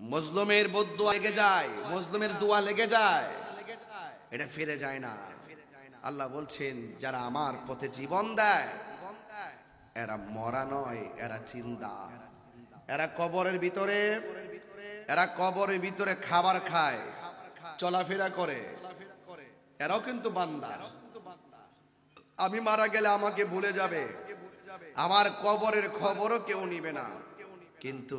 মজলুমের বদুয়া লেগে যায় মজলুমের দোয়া লেগে যায়। এটা ফিরে যায় না। আল্লাহ বলছেন, যারা আমার পথে জীবন দেয়, এরা মরা নয়, এরা চিন্তা এরা কবরের ভিতরে, এরা কবরের ভিতরে খাবার খায়, চলাফেরা করে। এরাও কিন্তু বান্দা। আমি মারা গেলে আমাকে ভুলে যাবে। আমার কবরের খবরও কেউ নিবে না। কিন্তু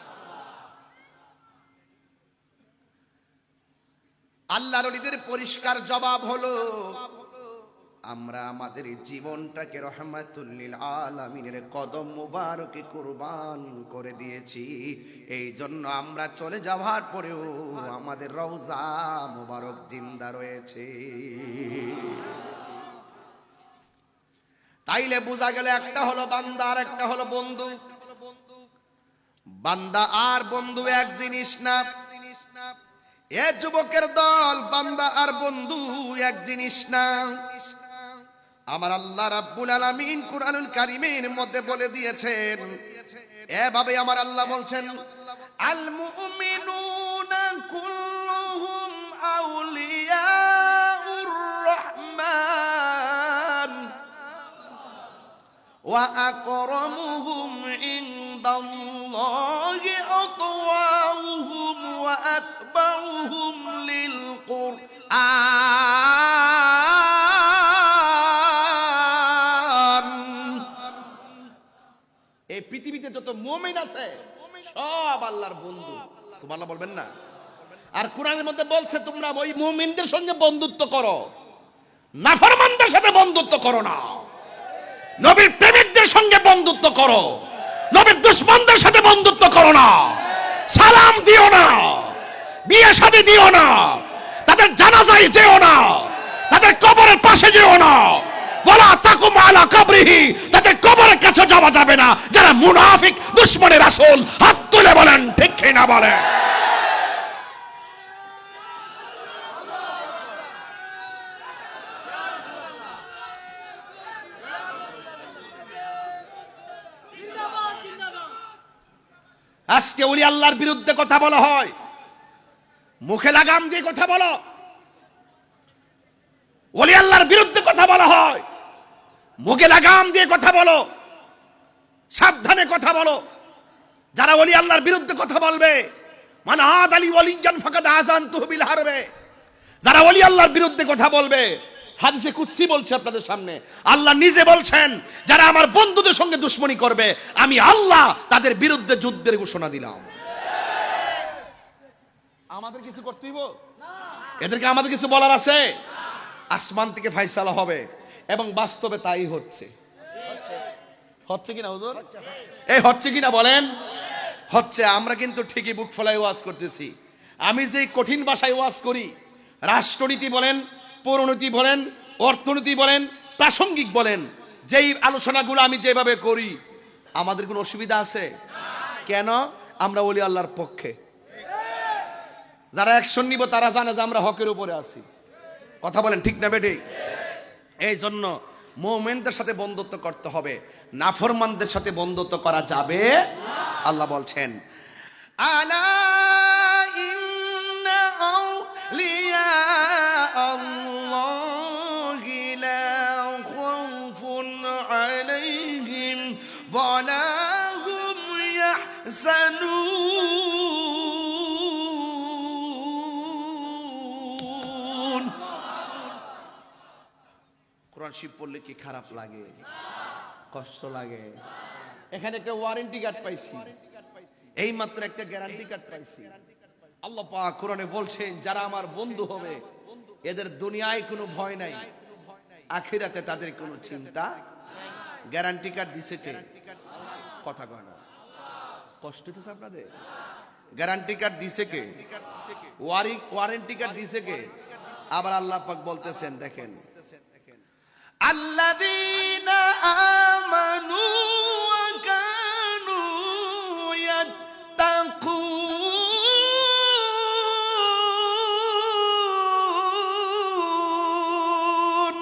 আল্লাহর ওলিদের পরিষ্কার জবাব হলো, আমরা আমাদের জীবনটাকে রহমাতুল্লিল আলামিনের কদম মুবারকে কুরবান করে দিয়েছি। এই জন্য আমরা চলে যাওয়ার পরেও আমাদের রওজা মুবারক জিন্দা রয়েছে। তাইলে বোঝা গেল একটা হলো বান্দা আর একটা হলো বন্ধু। বান্দা আর বন্ধু এক জিনিস না জিনিস না এ যুবকের দল, বান্দা আর বন্ধু, এক জিনিস না। আমার আল্লাহ রাব্বুল আলামিন কুরআনুল কারীমের মধ্যে বলে দিয়েছেন, এভাবে আমার আল্লাহ বলছেন, আল মুমিনুনা কুল্লুহুম আউলিয়াউর রহমান, ওয়া আকরামুহুম ইনদাল্লাহি আতওয়াউহুম ওয়া আকবার পৃথিবীতে যত মুমিন আছে, সব আল্লাহর বন্ধু। সুবহানাল্লাহ বলবেন না? আর কোরআনের মধ্যে বলছে, তোমরা ওই মুমিনদের সঙ্গে বন্ধুত্ব করো। নাফরমানদের সাথে বন্ধুত্ব করো না। নবীর প্রেমিকদের সঙ্গে বন্ধুত্ব করো। নবীর দুশ্মনদের সাথে বন্ধুত্ব করো না। সালাম দিও না। বিয়ে সাথে দিও না। তাদের জানাজায় যেও না। তাদের কবরের পাশে যেও না। বলা তাকুম আলা কবরিহি। তাদের কবরের কাছে যাওয়া যাবে না। যারা মুনাফিক, দুশ্মনের আসল, হাত তুলে বলেন, ঠিক না বলেন? আজকে উলি আল্লাহর বিরুদ্ধে কথা বলা হয়। মুখে লাগাম দিয়ে কথা বলো। ওলি আল্লাহর বিরুদ্ধে কথা বলা হয়। মুখে লাগাম দিয়ে কথা বলো। সাবধানে কথা বলো। যারা ওলি আল্লাহর বিরুদ্ধে কথা বলবে মানে আদ আলী ওলিজান ফাকাদ আজান তুহবিল হারবে। যারা ওলি আল্লাহর বিরুদ্ধে কথা বলবে, হাদিসে কুৎসি বলছে আপনাদের সামনে। আল্লাহ নিজে বলছেন, যারা আমার বন্ধুদের সঙ্গে দুশ্মনী করবে, আমি আল্লাহ তাদের বিরুদ্ধে যুদ্ধের ঘোষণা দিলাম। আমাদের কিছু করতে হইব? এদেরকে আমাদের কিছু বলার আছে? আসমান থেকে ফাইসালা হবে, এবং বাস্তবে তাই হচ্ছে। হচ্ছে কিনা হুজুর? এই হচ্ছে কিনা বলেন? হচ্ছে আমরা কিন্তু ঠিকই বুক ফলাই ওয়াজ করতেছি। আমি যে কঠিন ভাষায় ওয়াজ করি রাষ্ট্রনীতি বলেন পৌরনীতি বলেন অর্থনীতি বলেন প্রাসঙ্গিক বলেন যেই আলোচনাগুলো আমি যেভাবে করি আমাদের কোনো অসুবিধা আছে? কেন? আমরা বলি আল্লাহর পক্ষে। যারা অ্যাকশন নিব তারা জানে যে আমরা হকের উপরে আছি। কথা বলেন ঠিক না বেটে এই জন্য মোমেনদের সাথে বন্ধুত্ব করতে হবে। নাফরমানদের সাথে বন্ধুত্ব করা যাবে? আল্লাহ বলছেন কোরআন স্কলারশিপ পড়লে কি খারাপ লাগে? কষ্ট লাগে। এখানে একটা ওয়ারেন্টি কার্ড পাইছি। এই মাত্র একটা গ্যারান্টি কার্ড পাইছি। আল্লাহ পাক কোরআনে বলছেন যারা আমার বন্ধু হবে, এদের দুনিয়ায় কোনো ভয় নাই। আখিরাতে তাদের কোনো চিন্তা গ্যারান্টি কার্ড দিছে কে? কথা কয় না। কষ্ট হইতেছে আপনাদের? গ্যারান্টি কার্ড দিছে কে? ওয়ারেন্টি কার্ড দিছে কে? আবার আল্লাহ পাক বলতেছেন, দেখেন الذين آمنوا وكانوا يتقون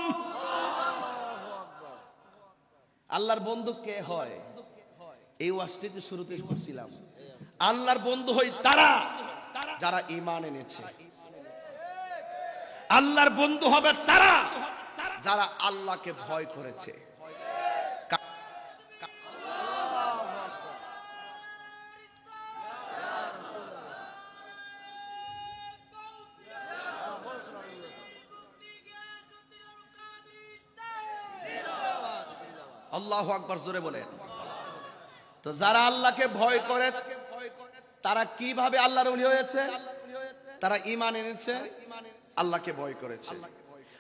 আল্লাহর বন্ধু কে হয় এই ওয়াজটিতে শুরুতে করছিলাম আল্লাহর বন্ধু হই তারা যারা ইমান এনেছে আল্লাহর বন্ধু হবে তারা যারা আল্লাহকে ভয় করেছে। আল্লাহ আকবর জোরে বলে তো যারা আল্লাহকে ভয় করে, তারা কীভাবে আল্লাহর উলি হয়েছে? তারা ইমান এনেছে, আল্লাহকে ভয় করেছে।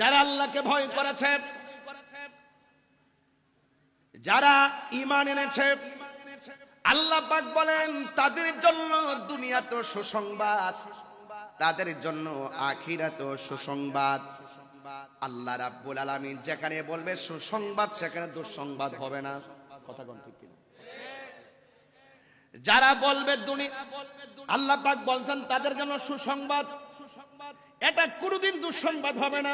যারা আল্লাহকে ভয় করেছে, যারা ইমান এনেছে, আল্লাহ পাক বলেন, তাদের জন্য দুনিয়া তো সুসংবাদ, তাদের জন্য আখিরা তো সুসংবাদ। আল্লাহ রাব্বুল আলামিন যেখানে বলবে, সুসংবাদ সেখানে দুঃসংবাদ হবে না। কথা কোন ঠিক যারা বলবে, দুনিয়া আল্লাহ পাক বলছেন, তাদের জন্য সুসংবাদ এটা কোনোদিন দুঃসংবাদ হবে না।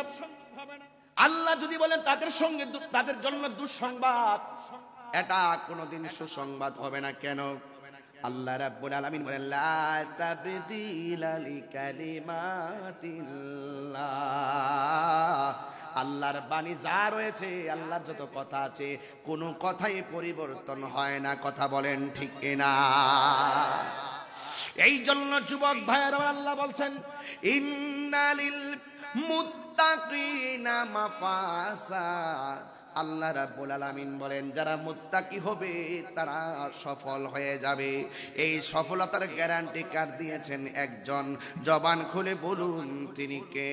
আল্লাহ যদি বলেন তাদের সঙ্গে তাদের জন্য দুঃসংবাদ, এটা কোনোদিন সুসংবাদ হবে না। কেন? আল্লাহ রাব্বুল আলামিন বলেন, লা তাবদীলা লিকালিমাতিল্লাহ। আল্লাহর বাণী যা রয়েছে, আল্লাহর যত কথা আছে, কোনো কথাই পরিবর্তন হয় না। কথা বলেন ঠিক না এই জন্য যুবক ভাইয়ের, আল্লাহ বলছেন, ইন্নালিল মুত্তাকিনা মাফাসা। আল্লাহ রাব্বুল আলামিন বলেন, যারা মুত্তাকি হবে, তারা সফল হয়ে যাবে। এই সফলতার গ্যারান্টি কার্ড দিয়েছেন? একজন জবান খুলে বলুন, তিনি কে?